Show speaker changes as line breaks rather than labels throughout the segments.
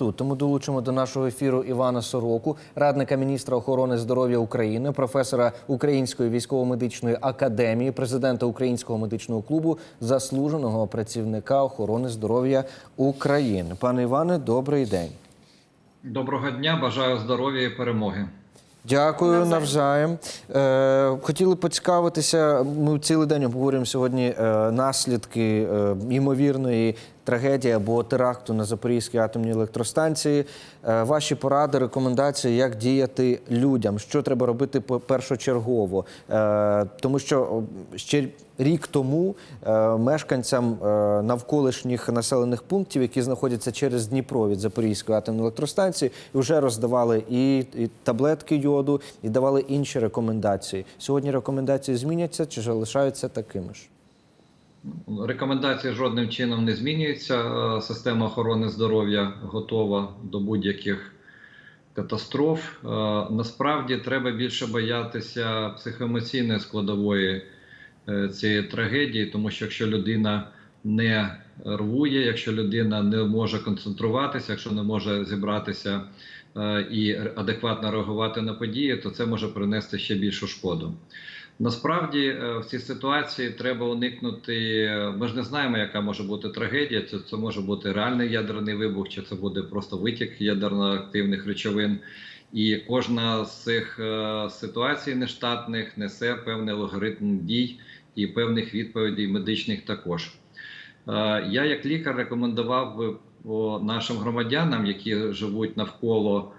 Тут тому долучимо до нашого ефіру Івана Сороку, радника міністра охорони здоров'я України, професора Української військово-медичної академії, президента Українського медичного клубу, заслуженого працівника охорони здоров'я України. Пане Іване, добрий день.
Доброго дня, бажаю здоров'я і перемоги.
Дякую навзаєм. Е, хотіли поцікавитися. Ми цілий день обговорюємо сьогодні е, наслідки е, ймовірної трагедії або теракту на Запорізькій атомній електростанції. Е, ваші поради, рекомендації, як діяти людям, що треба робити першочергово, е, тому що ще рік тому е, мешканцям навколишніх населених пунктів, які знаходяться через Дніпро від Запорізької атомної електростанції, вже роздавали і таблетки йоду, і давали інші рекомендації. Сьогодні рекомендації зміняться чи залишаються такими ж?
Рекомендації жодним чином не змінюються. Е, Система охорони здоров'я готова до будь-яких катастроф. Е, Насправді треба більше боятися психоемоційної складової е, цієї трагедії, тому що якщо людина не рвує, якщо людина не може концентруватися, якщо не може зібратися і адекватно реагувати на події, то це може принести ще більшу шкоду. Насправді е, в цій ситуації треба уникнути. е, Ми ж не знаємо, яка може бути трагедія. Це, це може бути реальний ядерний вибух, чи це буде просто витік ядерно-активних речовин. І кожна з цих е, ситуацій нештатних несе певний логарифм дій і певних відповідей медичних також. Я, як лікар, рекомендував би нашим громадянам, які живуть навколо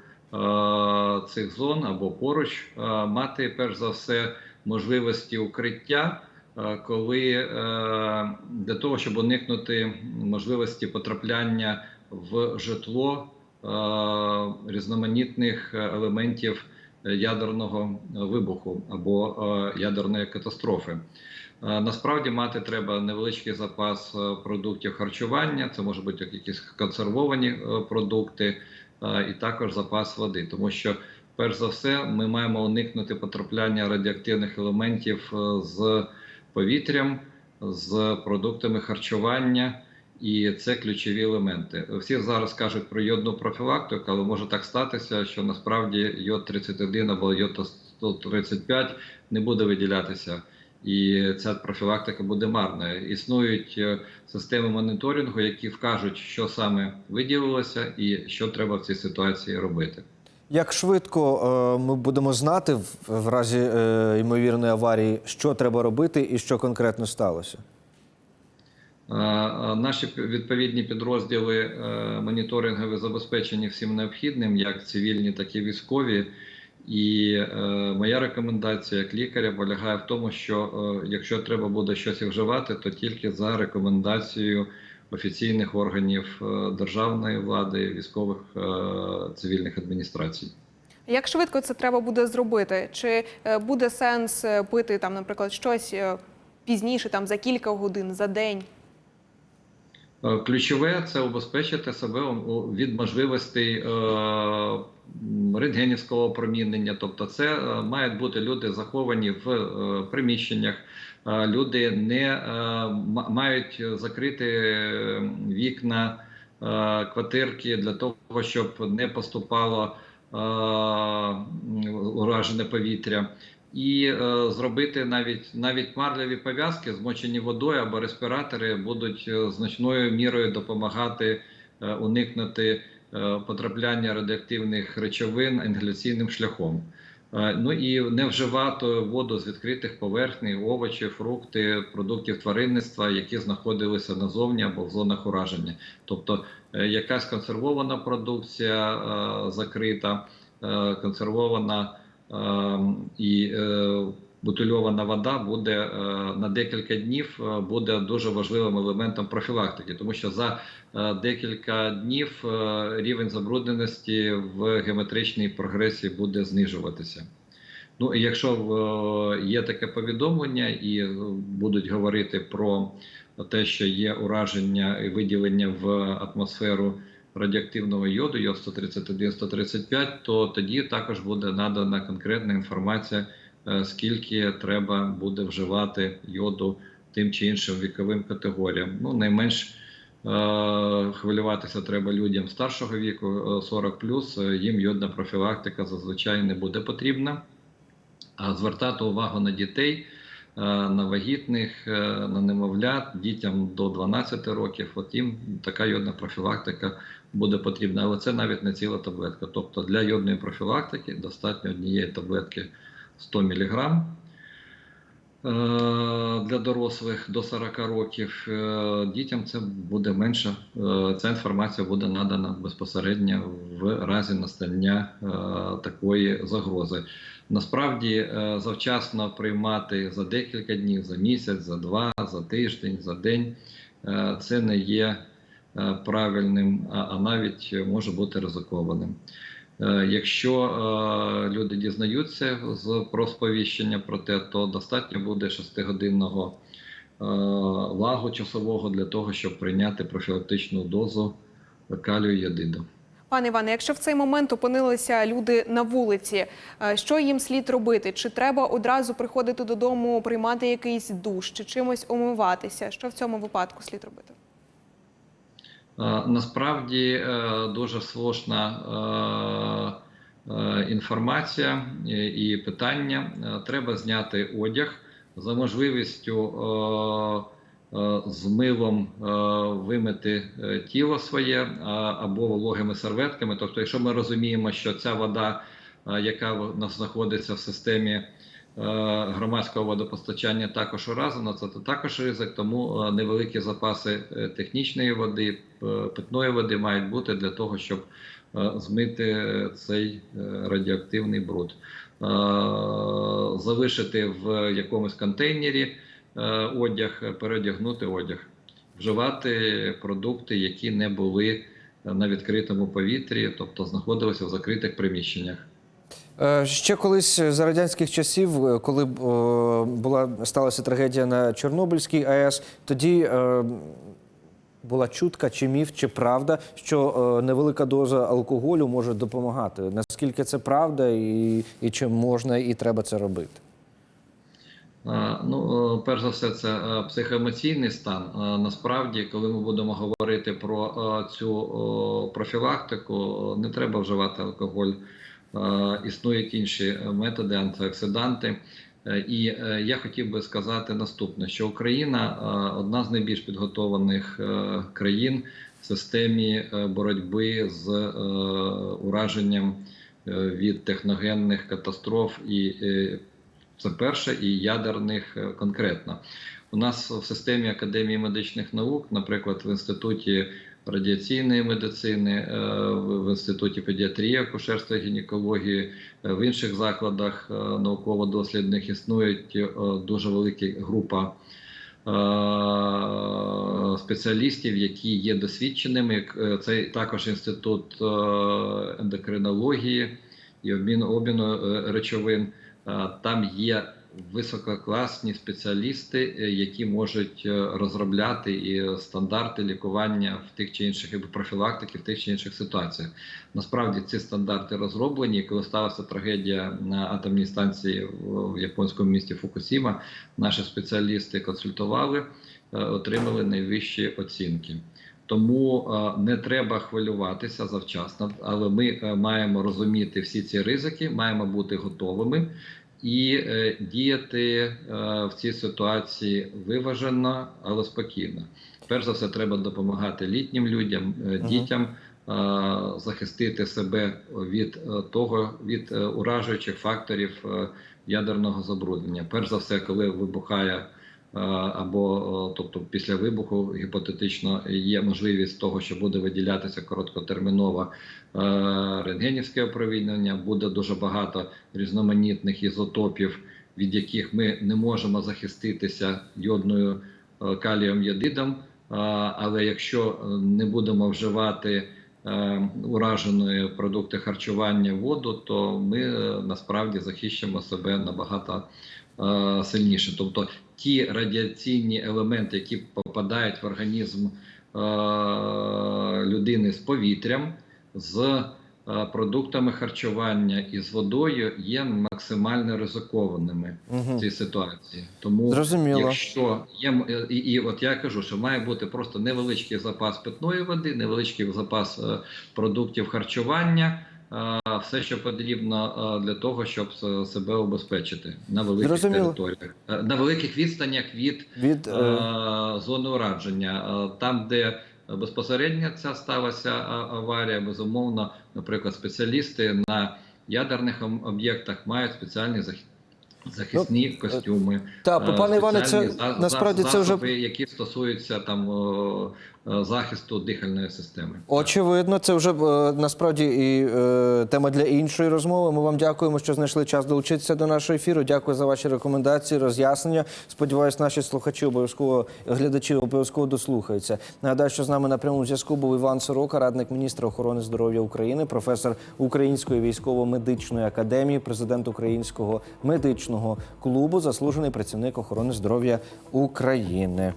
цих зон або поруч, мати перш за все можливості укриття, е, коли е, для того, щоб уникнути можливості потрапляння в житло е, різноманітних елементів ядерного вибуху або ядерної катастрофи. Насправді мати треба невеличкий запас продуктів харчування, це може бути якісь консервовані продукти, і також запас води, тому що перш за все ми маємо уникнути потрапляння радіоактивних елементів е, з повітрям, з продуктами харчування. І це ключові елементи. Всі зараз кажуть про йодну профілактику, але може так статися, що насправді йод 31 або йод 135 не буде виділятися, і ця профілактика буде марною. Існують е, системи моніторингу, які вкажуть, що саме виділилося, і що треба в цій ситуації робити.
Як швидко е, ми будемо знати в, разі е, ймовірної аварії, що треба робити і що конкретно сталося?
Е, Наші відповідні підрозділи моніторингові забезпечені всім необхідним, як цивільні, так і військові. І моя рекомендація як лікаря полягає в тому, що якщо треба буде щось вживати, то тільки за рекомендацією офіційних органів е, державної влади, військових е, цивільних адміністрацій.
Як швидко це треба буде зробити? Чи е, буде сенс пити там, наприклад, щось пізніше, там за кілька годин, за день?
Ключове це убезпечити себе від можливостей рентгенівського опромінення. Тобто, це мають бути люди заховані в приміщеннях. Люди не е, ма- мають закрити вікна е, квартирки для того, щоб не поступало е, уражене повітря і е, зробити навіть навіть марлеві пов'язки, змочені водою або респіратори, будуть значною мірою допомагати е, уникнути е, потрапляння радіоактивних речовин інгаляційним шляхом. Ну і не вживати воду з відкритих поверхней, овочі, фрукти, продуктів тваринництва, які знаходилися назовні або в зонах ураження. Тобто е, якась консервована продукція е, закрита, е, консервована Ем, і бутильована вода буде е, на декілька днів е, буде дуже важливим елементом профілактики, тому що за е, декілька днів рівень забрудненості в геометричній прогресії буде знижуватися. Ну якщо є таке повідомлення і будуть говорити про те, що є ураження і виділення в атмосферу радіоактивного йоду, йод 131-135, то тоді також буде надана конкретна інформація, скільки треба буде вживати йоду тим чи іншим віковим категоріям. Ну, найменш Е, Хвилюватися треба людям старшого віку е, 40 їм йодна профілактика зазвичай не буде потрібна. А звертати увагу на дітей, е, на вагітних, е, на немовлят, дітям до 12 років, от їм така йодна профілактика буде потрібна. Але це навіть не ціла таблетка. Тобто для йодної профілактики достатньо однієї таблетки 100 мг. Для дорослих до 40 років Е, дітям це буде менше. Е, Ця інформація буде надана безпосередньо в разі настання е, такої загрози. Насправді е, завчасно приймати за декілька днів, за місяць, за два, за тиждень, за день е, це не є е, правильним, а навіть може бути ризикованим. Е, Якщо е, люди дізнаються з про сповіщення про те, то достатньо буде 6-годинного е, лагу часового для того, щоб прийняти профілактичну дозу калію ядиду.
Пане Іване, якщо в цей момент опинилися люди на вулиці, що їм слід робити? Чи треба одразу приходити додому, приймати якийсь душ, чи чимось омиватися? Що в цьому випадку слід робити?
Е, Насправді е, дуже сложна е, інформація і- питання. Треба зняти одяг за можливістю з милом вимити тіло своє або вологими серветками. Тобто, якщо ми розуміємо, що ця вода, яка в нас знаходиться в системі громадського водопостачання також уразено, це також ризик, тому е, невеликі запаси е, технічної води, е, питної води мають бути для того, щоб е, змити цей е, радіоактивний бруд. Е, Залишити в якомусь контейнері е, одяг, переодягнути одяг, вживати продукти, які не були на відкритому повітрі, тобто знаходилися в закритих приміщеннях.
Е, Ще колись за радянських часів, е, коли була сталася трагедія на Чорнобильській АЕС, тоді е, була чутка, чи міф, чи правда, що е, невелика доза алкоголю може допомагати. Наскільки це правда, і, і чи можна і треба це робити?
Е, Ну, е, перш за все, це е, психоемоційний стан. Е, Насправді, коли ми будемо говорити про е, цю е, профілактику, е, не треба вживати алкоголь. Е, Існують інші методи, антиоксиданти. Е, І е, я хотів би сказати наступне: що Україна е, одна з найбільш підготованих е, країн в системі е, боротьби з е, ураженням е, від техногенних катастроф і е, це перше, і ядерних е, конкретно. У нас в системі Академії медичних наук, наприклад, в інституті радіаційної медицини, е, в інституті педіатрії, акушерства гінекології, е, в інших закладах е, науково-дослідних існують е, дуже велика група спеціалістів, які є досвідченими. Це також інститут ендокринології і обміну обміну речовин. Там є висококласні спеціалісти, е, які можуть е, розробляти і стандарти лікування в тих чи інших і профілактики в тих чи інших ситуаціях. Насправді ці стандарти розроблені. Коли сталася трагедія на атомній станції в японському місті Фукусіма, наші спеціалісти консультували, е, отримали найвищі оцінки. Тому не треба хвилюватися завчасно, але ми маємо розуміти всі ці ризики, маємо бути готовими і е, діяти е, в цій ситуації виважено, але спокійно. Перш за все, треба допомагати літнім людям, е, дітям. е, Захистити себе від е, того від е, уражуючих факторів е, ядерного забруднення. Перш за все, коли вибухає або тобто після вибуху гіпотетично є можливість того, що буде виділятися короткотермінове е, рентгенівське опромінення, буде дуже багато різноманітних ізотопів, від яких ми не можемо захиститися йодною калієм ядидом. Е, Але якщо е, не будемо вживати е, ураженої продукти харчування воду, то ми е, насправді захищимо себе набагато сильніше. Тобто ті радіаційні елементи, які попадають в організм е, людини з повітрям, з е, продуктами харчування і з водою є максимально ризикованими в цій ситуації. Тому
Зрозуміло.
якщо є е, і, і от я кажу, що має бути просто невеличкий запас питної води, невеличкий запас е, продуктів харчування. Е, Все, що потрібно е, для того, щоб себе убезпечити на великих
Зрозуміло.
територіях, Е, на великих відстанях від
Від
е,
е,
зони ураження. Е, Там, де безпосередньо ця сталася аварія, безумовно, наприклад, спеціалісти на ядерних об'єктах мають спеціальні захи- захисні костюми.
та
е,
пане Іване, це
за-
насправді це вже
які стосуються там е, захисту дихальної системи.
Очевидно, це вже е, насправді і е, тема для іншої розмови. Ми вам дякуємо, що знайшли час долучитися до нашого ефіру. Дякую за ваші рекомендації, роз'яснення. Сподіваюсь, наші слухачі обов'язково глядачі обов'язково дослухаються. Нагадаю, що з нами на прямому зв'язку був Іван Сорока, радник міністра охорони здоров'я України, професор Української військово-медичної академії, президент Українського медичного клубу, заслужений працівник охорони здоров'я України.